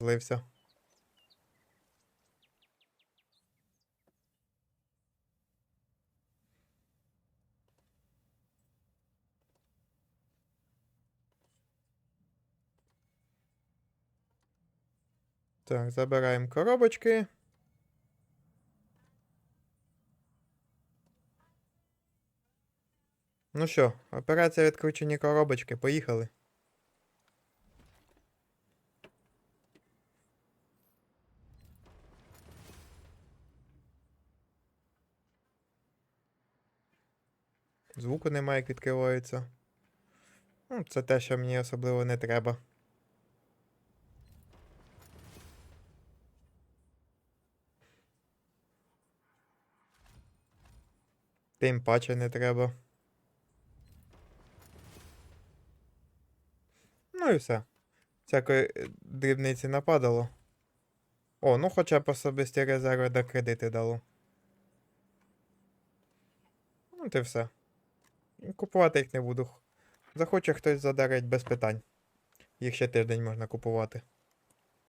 злився. Так, забираємо коробочки. Ну що, операція відкручені коробочки, поїхали. Звуку немає, як відкриваються. Ну, це те, що мені особливо не треба. Тим паче не треба. Ну і все. Всякої е, дрібниці нападало. О, ну хоча б особисті резерви до кредити дало. Ну, ти все. Купувати їх не буду. Захоче хтось задарить без питань. Їх ще тиждень можна купувати.